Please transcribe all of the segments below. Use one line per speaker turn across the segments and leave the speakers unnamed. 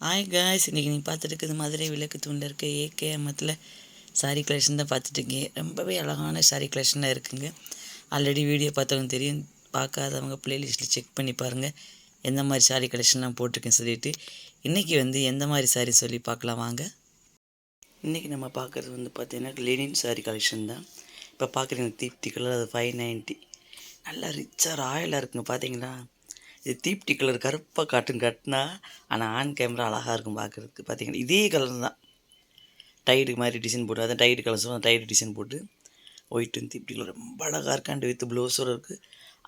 ஆய் காய்ஸ் இன்றைக்கி நீங்கள் பார்த்துருக்குது மதுரை விளக்கு தூண்டில் இருக்க ஏகேஎம்எத்தில் சாரீ கலெக்ஷன் தான் பார்த்துட்டுருக்கீங்க ரொம்பவே அழகான சாரீ கலெக்ஷனாக இருக்குங்க. ஆல்ரெடி வீடியோ பார்த்தவங்க தெரியும். பார்க்காதவங்க பிளேலிஸ்ட்டில் செக் பண்ணி பாருங்கள் எந்த மாதிரி சாரீ கலெக்ஷன்லாம் போட்டிருக்கேன்னு சொல்லிட்டு. இன்றைக்கி வந்து எந்த மாதிரி சாரீ சொல்லி பார்க்கலாம் வாங்க. இன்றைக்கி நம்ம பார்க்குறது வந்து பார்த்தீங்கன்னா லெனின் சாரீ கலெக்ஷன் தான். இப்போ பார்க்குறீங்க தீப்தி கலர் அது ஃபைவ் நைன்ட்டி நல்லா ரிச்சாக ராயலாக இருக்குங்க பார்த்தீங்களா? இது தீப்தி கலர் கருப்பாக காட்டும் கட்டினா ஆனால் ஆன் கேமரா அழகாக இருக்கும் பார்க்குறதுக்கு பார்த்தீங்கன்னா இதே கலர் தான். டைடு மாதிரி டிசைன் போட்டு அதான் டைடு கலர்ஸும் டைடு டிசைன் போட்டு ஒயிட் தீப்தி கலர் ரொம்ப அழகாக இருக்காண்டு வித்து ப்ளவுஸோடு இருக்குது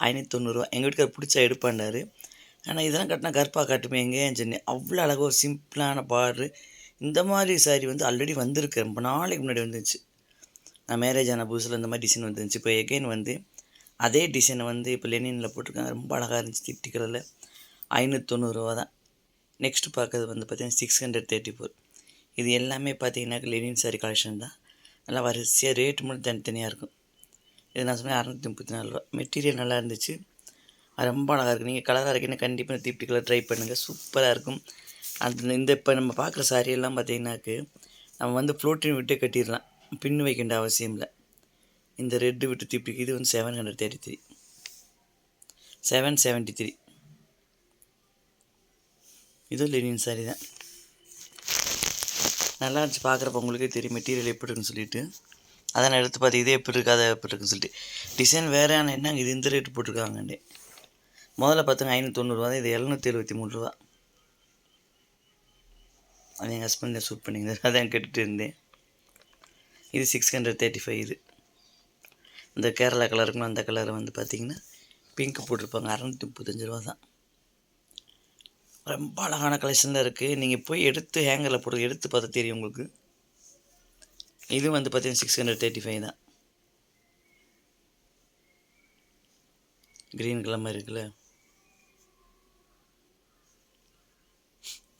ஐநூற்றி தொண்ணூறுரூவா எங்கள் வீட்டுக்கார் பிடிச்சா எடுப்பாண்டார். ஆனால் இதெல்லாம் கட்டினா கருப்பாக காட்டுமே எங்கேன்னு சொன்னேன். அவ்வளோ அழகாக ஒரு சிம்பிளான பார்டரு இந்த மாதிரி சாரி வந்து ஆல்ரெடி வந்திருக்கு. ரொம்ப நாளைக்கு முன்னாடி வந்துச்சு. நான் மேரேஜ் ஆன புதுசில் இந்த மாதிரி டிசைன் வந்துருந்துச்சு. இப்போ எகைன் வந்து அதே டிசைனை வந்து இப்போ லெனினில் போட்டிருக்காங்க. ரொம்ப அழகாக இருந்துச்சு திப்டி கலரில் ஐநூற்றி தான். நெக்ஸ்ட்டு பார்க்குறது வந்து பார்த்திங்கன்னா சிக்ஸ் ஹண்ட்ரட் தேர்ட்டி ஃபோர் இது எல்லாமே பார்த்தீங்கன்னா லெனின் சாரி கலெக்ஷன் தான். நல்லா வரிசையாக ரேட்டு மட்டும் தனித்தனியாக இருக்கும். இது நான் சொன்னேன் அறநூற்றி முப்பத்தி நாலு ரூபா. மெட்டீரியல் நல்லா இருந்துச்சு. அது ரொம்ப அழகாக இருக்குது நீங்கள் கலராக இருக்குன்னு கண்டிப்பாக தீப்டி கலர் ட்ரை பண்ணுங்கள் சூப்பராக இருக்கும். அந்த இந்த இப்போ நம்ம பார்க்குற சாரியெல்லாம் பார்த்தீங்கன்னாக்கு நம்ம வந்து ஃப்ளோட்டின் விட்டே கட்டிடலாம். பின்னு வைக்க அவசியம் இல்லை. இந்த ரெட்டு விட்டு தீப்டிக்கு இது வந்து seven hundred thirty three seven seventy three இதுவும் லெனின் சாரி தான். நல்லா இருந்துச்சு பார்க்குறப்ப உங்களுக்கே தெரியும் மெட்டீரியல் எப்படி இருக்குன்னு சொல்லிட்டு. அதான் நான் எடுத்து பார்த்து இதே எப்படி இருக்கு அதை எப்படி இருக்குன்னு சொல்லிட்டு. டிசைன் வேறு ஆனால் என்னங்க இது இந்த ரேட்டு போட்டிருக்காங்கண்டே முதல்ல பார்த்துங்க ஐநூற்றி தான் இது எழுநூற்றி எழுபத்தி மூணு ரூபா. அது எங்கள் ஹஸ்பண்ட் ஷூட் பண்ணிங்க அதான் கேட்டுட்டு இருந்தேன். இது சிக்ஸ் ஹண்ட்ரட் தேர்ட்டி ஃபைவ் இது. இந்த கேரளா கலருக்கும் அந்த கலர் வந்து பார்த்திங்கன்னா பிங்க் போட்டிருப்பாங்க. அறநூற்றி முப்பத்தஞ்சு ரூபா தான். ரொம்ப அழகான கலெக்ஷனில் இருக்குது நீங்கள் போய் எடுத்து ஹேங்கரில் போட்டு எடுத்து பார்த்தா தெரியும் உங்களுக்கு. இது வந்து பார்த்தீங்கன்னா சிக்ஸ் ஹண்ட்ரட் தேர்ட்டி ஃபைவ் தான். க்ரீன் கலர் மாதிரி இருக்குல்ல.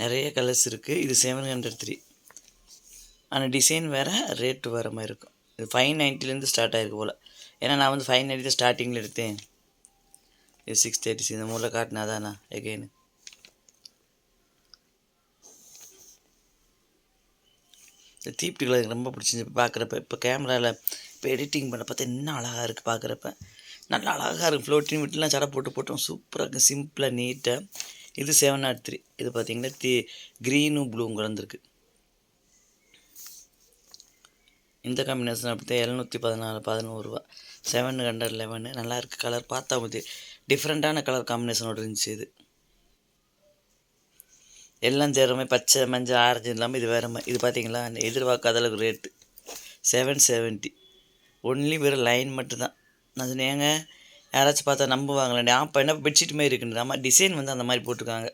நிறைய கலர்ஸ் இருக்குது இது செவன் ஹண்ட்ரட் த்ரீ ஆனால் டிசைன் வேறு ரேட்டு வேறு மாதிரி இருக்கும். இது ஃபைவ் நைன்ட்டிலேருந்து ஸ்டார்ட் ஆகிருக்கு போல். ஏன்னா நான் வந்து ஃபைன் எடுத்து தான் ஸ்டார்டிங்கில் எடுத்தேன். இது சிக்ஸ் தேர்ட்டி இந்த மூலம் காட்டினா தானா எகெயின் இந்த தீப்டி கலர் எனக்கு ரொம்ப பிடிச்சிருந்து பார்க்குறப்ப இப்போ கேமராவில் இப்போ எடிட்டிங் பண்ண பார்த்தா இன்னும் அழகாக இருக்குது பார்க்குறப்ப நல்லா அழகாக இருக்குது ஃப்ளோட்டிங் விட்டுலாம் சடை போட்டு போட்டோம் சூப்பராக இருக்குது சிம்பிளாக நீட்டாக இது செவன் நாட் த்ரீ இது பார்த்திங்கன்னா தி க்ரீனும் ப்ளூவும் கலந்துருக்கு. இந்த காம்பினேஷன் அப்படி தான் எழுநூற்றி பதினாலு பதினோருவா செவன் ஹண்ட்ரட் லெவனு நல்லாயிருக்கு கலர் பார்த்தா வந்து டிஃப்ரெண்ட்டான கலர் காம்பினேஷனோடு இருந்துச்சு இது. எல்லாம் சேருமே. பச்சை மஞ்சள் ஆரஞ்சு இல்லாமல் இது வேறு இது பார்த்தீங்களா? எதிர்பார்க்காத அளவுக்கு ரேட்டு செவன் செவன்ட்டி ஒன்லி வெறும் லைன் மட்டும்தான். நான் சொன்னேங்க ஏங்க? யாராச்சும் பார்த்தா நம்புவாங்களே. அப்போ என்ன பெட்ஷீட் மாதிரி இருக்குன்னு. ஆமாம் டிசைன் வந்து அந்த மாதிரி போட்டிருக்காங்க.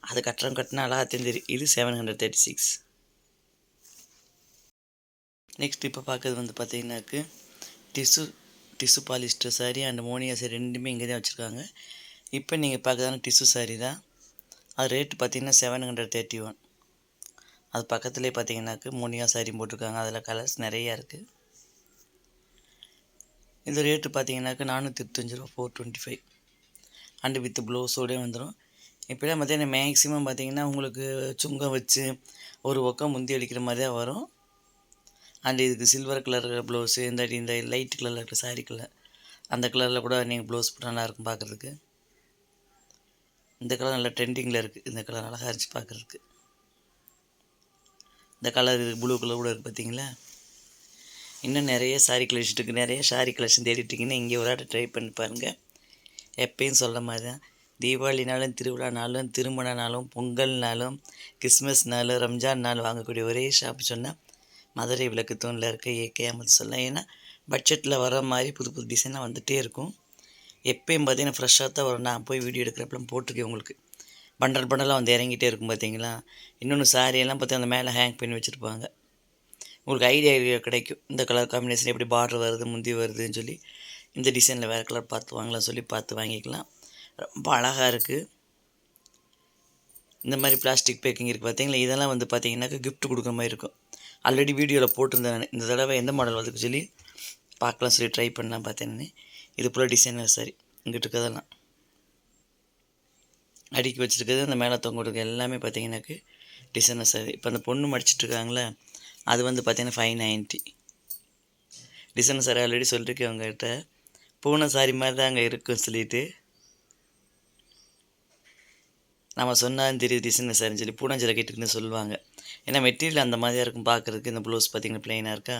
அது கட்டுறோம் கட்டினா அழகாக தெரியும் இது seven hundred thirty six next இப்போ பார்க்குறது வந்து பார்த்திங்கனாக்கு tissue tissue polyester saree and மோனியா sorry ரெண்டுமே இங்கே தான் வச்சுருக்காங்க. இப்போ நீங்கள் பார்க்குறதான டிஷ்யூ சாரி தான். அது ரேட்டு பார்த்தீங்கன்னா செவன் ஹண்ட்ரட் தேர்ட்டி ஒன் அது பக்கத்துலேயே பார்த்தீங்கன்னாக்கு மோனியா சாரி போட்டிருக்காங்க. அதில் கலர்ஸ் நிறையா இருக்குது இந்த ரேட்டு பார்த்தீங்கன்னாக்கு நானூற்றி இருபத்தஞ்சி ரூபா four twenty five and with ப்ளவுஸோடே வந்துடும் இப்போலாம் பார்த்தீங்கன்னா மேக்ஸிமம் பார்த்தீங்கன்னா உங்களுக்கு சுங்கம் வச்சு ஒரு பக்கம் முந்தி அடிக்கிற மாதிரி தான் வரும். அண்ட் இதுக்கு சில்வர் கலர் ப்ளவுஸு இந்த இந்த லைட் கலரில் இருக்கிற சாரீ கலர் அந்த கலரில் கூட நீங்கள் ப்ளவுஸ் போட்டு நல்லாயிருக்கும் பார்க்குறதுக்கு இந்த கலர் நல்லா ட்ரெண்டிங்கில் இருக்குது இந்த கலர் அழகாக இருந்துச்சு பார்க்குறதுக்கு இந்த கலர் இது ப்ளூ கலர் கூட இருக்குது பார்த்தீங்களா இன்னும் நிறைய சாரீ கலெக்ஷன் இருக்குது நிறைய சாரீ கலெக்ஷன் தேடிட்டிங்கன்னா இங்கே ஒரு ஆட்டை ட்ரை பண்ணி பாருங்கள் எப்பயும் சொல்கிற மாதிரி தான் தீபாவளினாலும் திருவிழானாலும் திருமணனாலும் பொங்கல்னாலும் கிறிஸ்மஸ்னாலும் ரம்ஜான் நாள் வாங்கக்கூடிய ஒரே ஷாப் சொன்னால் மதுரை விளக்கு தூணில் இருக்க ஏகே அமது சொல்லலாம் ஏன்னா பட்ஜெட்டில் வர மாதிரி புது புது டிசைனாக வந்துகிட்டே இருக்கும். எப்பயும் பார்த்தீங்கன்னா ஃப்ரெஷ்ஷாக தான் வரும். நான் போய் வீடியோ எடுக்கிறப்பெல்லாம் போட்டிருக்கேன் உங்களுக்கு. பண்டல் பண்டலாக வந்து இறங்கிட்டே இருக்கும் பார்த்தீங்களா? இன்னொன்று சாரியெல்லாம் பார்த்து அந்த மேலே ஹேங் பண்ணி வச்சுருப்பாங்க. உங்களுக்கு ஐடியா கிடைக்கும். இந்த கலர் காம்பினேஷன் எப்படி பார்டர் வருது முந்தி வருதுன்னு சொல்லி. இந்த டிசைனில் வேறு கலர் பார்த்து வாங்கலாம் சொல்லி பார்த்து வாங்கிக்கலாம். ரொம்ப அழகாக இருக்குது இந்த மாதிரி பிளாஸ்டிக் பேக்கிங் இருக்குது பார்த்தீங்களா? இதெல்லாம் வந்து பார்த்தீங்கன்னாக்க கிஃப்ட் கொடுக்குற மாதிரி இருக்கும். ஆல்ரெடி வீடியோவில் போட்டிருந்தேன். நான் இந்த தடவை எந்த மாடல் வந்துக்கு சொல்லி பார்க்கலாம் சொல்லி ட்ரை பண்ணலாம் பார்த்தேன்னு இது போல் டிசைனர் சரி. இங்கிட்டு இருக்கதெல்லாம் அடுக்கி வச்சுருக்கிறது அந்த மேலே தொங்க எல்லாமே பார்த்தீங்கன்னாக்கு டிசைனர் சாரி. இப்போ அந்த பொண்ணு மடிச்சிட்ருக்காங்களே அது வந்து பார்த்தீங்கன்னா five ninety designer saree already சொல்லியிருக்கேன் அவங்ககிட்ட. பூனை சாரி மாதிரி தான் அங்கே இருக்கும் சொல்லிட்டு. நம்ம சொன்னாலும் தெரியுது டிசைனர் சாரின்னு சொல்லி. பூனை ஜாக்கெட்டுக்குன்னு சொல்லுவாங்க. ஏன்னா மெட்டீரியல் அந்த மாதிரியாக இருக்கும் பார்க்குறதுக்கு இந்த ப்ளவுஸ் பார்த்தீங்கன்னா ப்ளைனாக இருக்கா?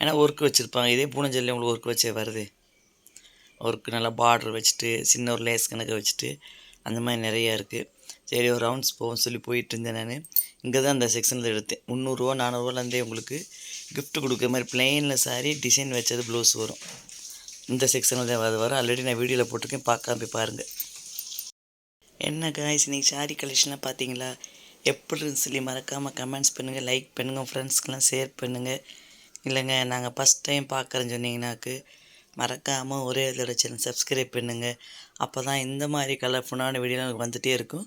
ஏன்னா ஒர்க் வச்சுருப்பாங்க. இதே பூனஞ்சல்லே உங்களுக்கு ஒர்க் வச்சே வருது. ஒர்க்கு நல்லா பார்டர் வச்சுட்டு சின்ன ஒரு லேஸ் கணக்கை வச்சுட்டு அந்த மாதிரி நிறையா இருக்குது சரி ஒரு ரவுண்ட்ஸ் போகும் சொல்லி போயிட்டு இருந்தேன் நான். இங்கே தான் அந்த செக்ஷனில் எடுத்தேன். முந்நூறுரூவா நானூறுரூவாலேருந்தே உங்களுக்கு கிஃப்ட் கொடுக்குற மாதிரி பிளெயினில் சாரி டிசைன் வச்சது ப்ளவுஸ் வரும். இந்த செக்ஷனில் தான் அது வரும். ஆல்ரெடி நான் வீடியோவில் போட்டிருக்கேன். பார்க்காம போய் பாருங்கள் என்ன காய்ஸ் இன்றைக்கி சாரி கலெக்ஷன்லாம் பார்த்தீங்களா எப்படி இருந்து சொல்லி மறக்காமல் கமெண்ட்ஸ் பண்ணுங்கள் லைக் பண்ணுங்கள் ஃப்ரெண்ட்ஸ்க்கெலாம் ஷேர் பண்ணுங்கள் இல்லைங்க நாங்கள் ஃபஸ்ட் டைம் பார்க்குறேன்னு சொன்னீங்கன்னாக்கு மறக்காமல் ஒரே இதோட சேனல் சப்ஸ்கிரைப் பண்ணுங்கள் அப்போ தான் இந்த மாதிரி கலர்ஃபுல்லான வீடியோ எனக்கு வந்துகிட்டே இருக்கும்.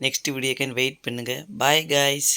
நெக்ஸ்ட் வீடியோக்கு வெயிட் பண்ணுங்கள் பாய் காய்ஸ்